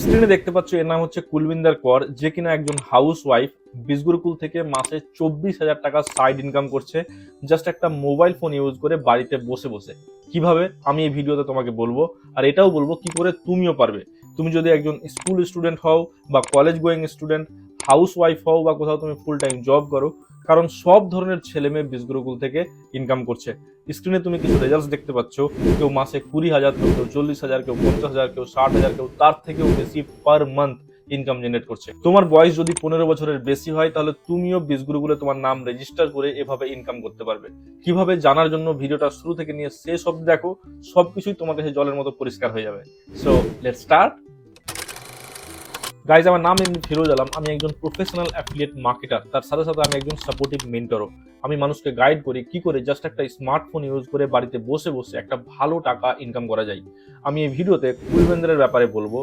স্ক্রিনে দেখতে পাচ্ছ, এর নাম হচ্ছে কুলবিন্দার কর, যে কিনা একজন হাউস ওয়াইফ বিসগুরুকুল থেকে মাসে চব্বিশ হাজার টাকা সাইড ইনকাম করছে জাস্ট একটা মোবাইল ফোন ইউজ করে বাড়িতে বসে বসে। কীভাবে? আমি এই ভিডিওতে তোমাকে বলব, আর এটাও বলব কি করে তুমিও পারবে। তুমি যদি একজন স্কুল স্টুডেন্ট হও বা college going student housewife হও বা কোথাও তুমি ফুল টাইম জব করো কারণ সব ধরনের ছেলে মেয়ে বিসগুরুকুল থেকে ইনকাম করছে। স্ক্রিনে তুমি কিছু রেজাল্টস দেখতে পাচ্ছ, কেউ মাসে কুড়ি হাজার, কেউ চল্লিশ হাজার, কেউ পঞ্চাশ হাজার, কেউ ষাট হাজার, কেউ তার থেকেও বেশি পার মান্থ ইনকাম জেনারেট করছে। তোমার বয়স যদি পনেরো বছরের বেশি হয়, তাহলে তুমিও বিসগুরুগুলো তোমার নাম রেজিস্টার করে এভাবে ইনকাম করতে পারবে। কীভাবে জানার জন্য ভিডিওটা শুরু থেকে নিয়ে শেষ অব্দি দেখো, সবকিছুই তোমার কাছে জলের মতো পরিষ্কার হয়ে যাবে। সো লেট স্টার্ট গাইজ আমার নাম এমনি ফিরোজ আলম। আমি একজন প্রফেশনাল অ্যাফিলিয়েট মার্কেটার তার সাথে সাথে আমি একজন সাপোর্টিভ মেন্টরও আমি মানুষকে গাইড করি কি করে জাস্ট একটা স্মার্টফোন ইউজ করে বাড়িতে বসে বসে একটা ভালো টাকা ইনকাম করা যায়। আমি এই ভিডিওতে কুলবেন্দ্রের ব্যাপারে বলব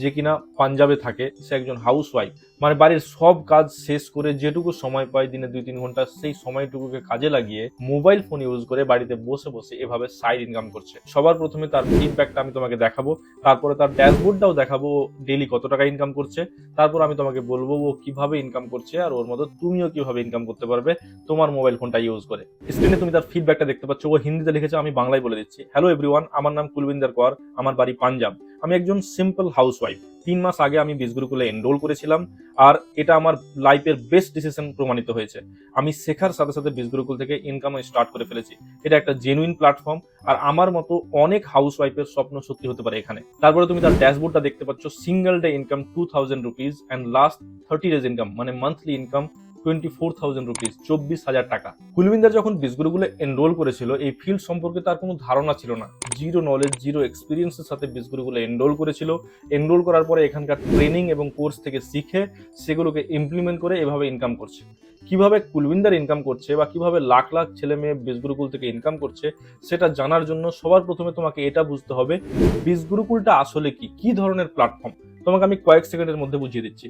যে কিনা পাঞ্জাবে থাকে, সে একজন হাউস ওয়াইফ মানে বাড়ির সব কাজ শেষ করে যেটুকু সময় পায় দিনে দুই তিন ঘণ্টা, সেই সময়টুকুকে কাজে লাগিয়ে মোবাইল ফোন ইউজ করে বাড়িতে বসে বসে এভাবে সাইড ইনকাম করছে। সবার প্রথমে তার ফিডব্যাকটা আমি তোমাকে দেখাবো, তারপরে তার ড্যাশবোর্ডটাও দেখাবো ডেলি কত টাকা ইনকাম করছে, তারপর আমি তোমাকে বলব ও কীভাবে ইনকাম করছে আর ওর মতো তুমিও কীভাবে ইনকাম করতে পারবে তোমার মোবাইল ফোনটা ইউজ করে। স্ক্রিনে তুমি তার ফিডব্যাকটা দেখতে পাচ্ছ, ও হিন্দিতে লিখেছে, আমি বাংলায় বলে দিচ্ছি। হ্যালো এভরিওয়ান আমার নাম কুলবিন্দার কর, আমার বাড়ি পাঞ্জাব। আমি একজন সিম্পল হাউস ওয়াইফ তিন মাস আগে আমি বীজগুরুকুলে এনরোল করেছিলাম আর এটা আমার লাইফের বেস্ট ডিসিশন প্রমাণিত হয়েছে। আমি শেখার সাথে সাথে বীজগুরুকুল থেকে ইনকাম স্টার্ট করে ফেলেছি। এটা একটা জেনুইন প্ল্যাটফর্ম আর আমার মতো অনেক হাউস ওয়াইফের স্বপ্ন সত্যি হতে পারে এখানে। তারপরে তুমি তার ড্যাশবোর্ডটা দেখতে পাচ্ছ single day income two thousand rupees and last thirty days income মানে monthly income twenty four thousand rupees, চব্বিশ হাজার টাকা। কুলবিন্দার যখন বিসগুরুগুলো এনরোল করেছিল, এই ফিল্ড সম্পর্কে তার কোনো ধারণা ছিল না। জিরো নলেজ জিরো এক্সপিরিয়েন্সের সাথে বিসগুরুগুলো এনরোল করেছিল। এনরোল করার পরে এখানকার ট্রেনিং এবং কোর্স থেকে শিখে সেগুলোকে ইমপ্লিমেন্ট করে এভাবে ইনকাম করছে। কীভাবে কুলবিন্দার ইনকাম করছে বা কীভাবে লাখ লাখ ছেলে মেয়ে বিসগুরুকুল থেকে ইনকাম করছে, সেটা জানার জন্য সবার প্রথমে তোমাকে এটা বুঝতে হবে বিসগুরুকুলটা আসলে কি? কি ধরনের প্ল্যাটফর্ম তোমাকে আমি কয়েক সেকেন্ডের মধ্যে বুঝিয়ে দিচ্ছি।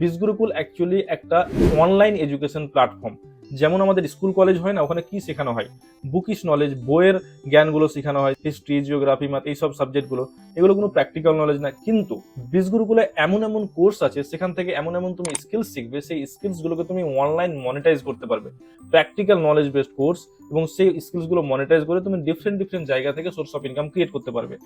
বিজগুরুকুল অ্যাকচুয়ালি একটা অনলাইন এডুকেশন প্ল্যাটফর্ম যেমন আমাদের স্কুল কলেজ হয় না, ওখানে কি শেখানো হয়? বুকিশ নলেজ বইয়ের জ্ঞানগুলো শেখানো হয় হিস্ট্রি জিওগ্রাফি ম্যাথ এইসব সাবজেক্টগুলো এগুলো কোনো প্র্যাকটিক্যাল নলেজ না। কিন্তু বিসগুরুকুলে এমন এমন কোর্স আছে, সেখান থেকে এমন এমন তুমি স্কিলস শিখবে, সেই স্কিলসগুলোকে তুমি অনলাইন মনিটাইজ করতে পারবে। প্র্যাকটিক্যাল নলেজ বেসড কোর্স এবং সেই স্কিলসগুলো মনিটাইজ করে তুমি ডিফারেন্ট ডিফারেন্ট জায়গা থেকে সোর্স অফ ইনকাম ক্রিয়েট করতে পারবে।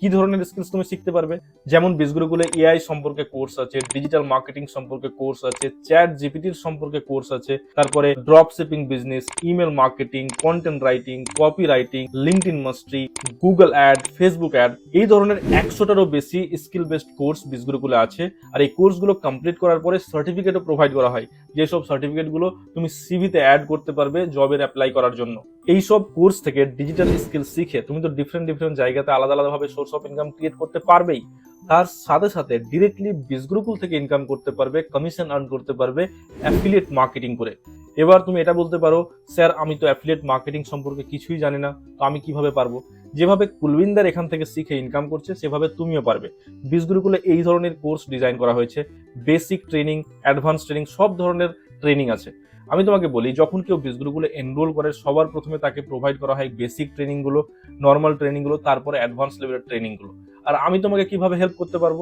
কি ধরনের স্কিলস তুমি শিখতে পারবে? যেমন বিসগুরুকুলে এআই সম্পর্কে কোর্স আছে ডিজিটাল মার্কেটিং সম্পর্কে কোর্স আছে চ্যাট জিপিটির সম্পর্কে কোর্স আছে, তারপরে drop shipping business email marketing content writing copywriting LinkedIn mastery Google ad Facebook ad এই ধরনের একশোটারও বেশি স্কিল বেসড কোর্স বিসগুরুকুলে আছে। আর এই কোর্সগুলো কমপ্লিট করার পরে সার্টিফিকেটও প্রোভাইড করা হয়। যেসব সার্টিফিকেটগুলো তুমি সিভিতে অ্যাড করতে পারবে জবের অ্যাপ্লাই করার জন্য। এই সব কোর্স থেকে ডিজিটাল স্কিল শিখে তুমি তো ডিফারেন্ট ডিফারেন্ট জায়গাতে আলাদা, আলাদাভাবে সোর্স অফ ইনকাম ক্রিয়েট করতে পারবেই। তার সাথে সাথে ডিরেক্টলি বিসগ্রুকুল থেকে ইনকাম করতে পারবে কমিশন আর্ন করতে পারবে অ্যাফিলিয়েট মার্কেটিং করে। এবার তুমি এটা বলতে পারো, স্যার, আমি তো অ্যাফিলিয়েট মার্কেটিং সম্পর্কে কিছুই জানি না, তো আমি কীভাবে পারব? যেভাবে কুলবিন্দার এখান থেকে শিখে ইনকাম করছে, সেভাবে তুমিও পারবে। বিসগুরুকুলে এই ধরনের কোর্স ডিজাইন করা হয়েছে। বেসিক ট্রেনিং অ্যাডভান্স ট্রেনিং সব ধরনের ট্রেনিং আছে। আমি তোমাকে বলি, যখন কেউ বিসগুরুগুলো এনরোল করে, সবার প্রথমে তাকে প্রোভাইড করা হয় বেসিক ট্রেনিংগুলো নর্মাল ট্রেনিংগুলো তারপরে অ্যাডভান্স লেভেলের ট্রেনিংগুলো আর আমি তোমাকে কীভাবে হেল্প করতে পারব?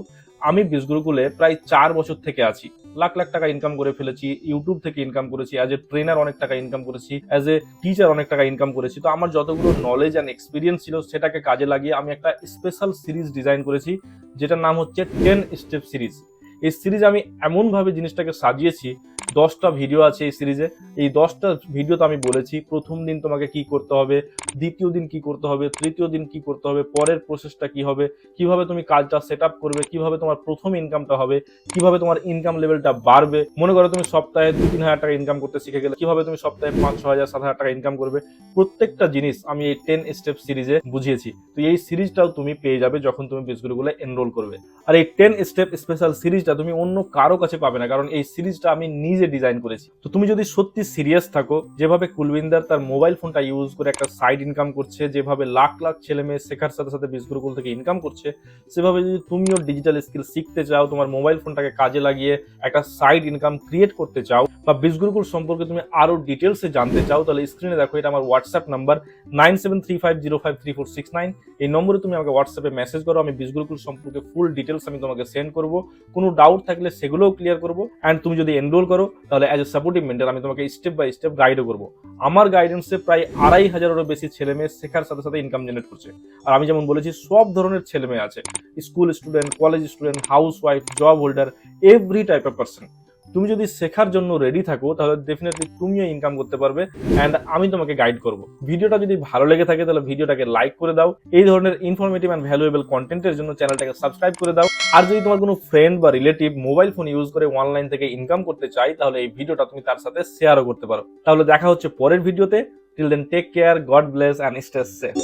আমি বিসগুরুকুলে প্রায় চার বছর থেকে আছি। লাখ লাখ টাকা ইনকাম করে ফেলেছি ইউটিউব থেকে ইনকাম করেছি অ্যাজ এ ট্রেনার অনেক টাকা ইনকাম করেছি অ্যাজ এ টিচার অনেক টাকা ইনকাম করেছি। তো আমার যতগুলো নলেজ অ্যান্ড এক্সপিরিয়েন্স ছিল, সেটাকে কাজে লাগিয়ে আমি একটা স্পেশাল সিরিজ ডিজাইন করেছি, যেটার নাম হচ্ছে টেন স্টেপ সিরিজ এই সিরিজ আমি এমনভাবে জিনিসটাকে সাজিয়েছি, দশটা ভিডিও আছে এই সিরিজে এই দশটা ভিডিওতে আমি বলেছি, প্রথম দিন তোমাকে কি করতে হবে, দ্বিতীয় দিন কি করতে হবে, তৃতীয় দিন কি করতে হবে, পরের প্রসেসটা কি হবে, কীভাবে তুমি কাজটা সেট করবে, কীভাবে তোমার প্রথম ইনকামটা হবে, কীভাবে তোমার ইনকাম লেভেলটা বাড়বে। মনে করো তুমি সপ্তাহে দু তিন হাজার টাকা ইনকাম করতে শিখে গেলে, কীভাবে তুমি সপ্তাহে পাঁচ ছ হাজার, সাত হাজার টাকা ইনকাম করবে, প্রত্যেকটা জিনিস আমি এই টেন স্টেপ সিরিজে বুঝিয়েছি। তো এই সিরিজটাও তুমি পেয়ে যাবে যখন তুমি বিসগুলোগুলো এনরোল করবে। আর এই টেন স্টেপ স্পেশাল সিরিজ সিরিজটা তুমি অন্য কারও কাছে পাবে না, কারণ এই সিরিজটা আমি নিজে ডিজাইন করেছি। তো তুমি যদি সত্যি সিরিয়াস থাকো, যেভাবে কুলবিন্দার তার মোবাইল ফোনটা ইউজ করে একটা সাইড ইনকাম করছে, যেভাবে লাখ লাখ ছেলে মেয়ে শেখার সাথে সাথে বিসগুরুকুল থেকে ইনকাম করছে, সেভাবে যদি তুমিও ডিজিটাল স্কিল শিখতে চাও, তোমার মোবাইল ফোনটাকে কাজে লাগিয়ে একটা সাইড ইনকাম ক্রিয়েট করতে চাও, বা বিসগুরুকুল সম্পর্কে তুমি আরও ডিটেলসে জানতে চাও, তাহলে স্ক্রিনে দেখো, এটা আমার WhatsApp number nine seven three five zero five three four six nine এই নম্বরে তুমি আমাকে হোয়াটসঅ্যাপে মেসেজ করো, আমি বিসগুরুকুল সম্পর্কে ফুল ডিটেলস আমি তোমাকে সেন্ড করব। কোনো ডাউট থাকলে সেগুলোও ক্লিয়ার করব। অ্যান্ড তুমি যদি এনরোল করো, তাহলে অ্যাজ এ সাপোর্টিভ মেন্টার আমি তোমাকে স্টেপ বাই স্টেপ গাইডও করব। আমার গাইডেন্সে প্রায় আড়াই হাজারেরও বেশি ছেলে মেয়ে শেখার সাথে সাথে ইনকাম জেনারেট করছে। আর আমি যেমন বলেছি, সব ধরনের ছেলে মেয়ে আছে। School student college student housewife job holder every type of person তুমি যদি শেখার জন্য রেডি থাকো, তাহলে ডেফিনেটলি তুমিও ইনকাম করতে পারবে অ্যান্ড আমি তোমাকে গাইড করব। ভিডিওটা যদি ভালো লেগে থাকে, তাহলে ভিডিওটাকে লাইক করে দাও। এই ধরনের ইনফরমেটিভ অ্যান্ড ভ্যালুয়েবল কন্টেন্টের জন্য চ্যানেলটাকে সাবস্ক্রাইব করে দাও। আর যদি তোমার কোনো ফ্রেন্ড বা রিলেটিভ মোবাইল ফোন ইউজ করে অনলাইন থেকে ইনকাম করতে চাই তাহলে এই ভিডিওটা তুমি তার সাথে শেয়ারও করতে পারো। তাহলে দেখা হচ্ছে পরের ভিডিওতে। Till then take care God bless and stay safe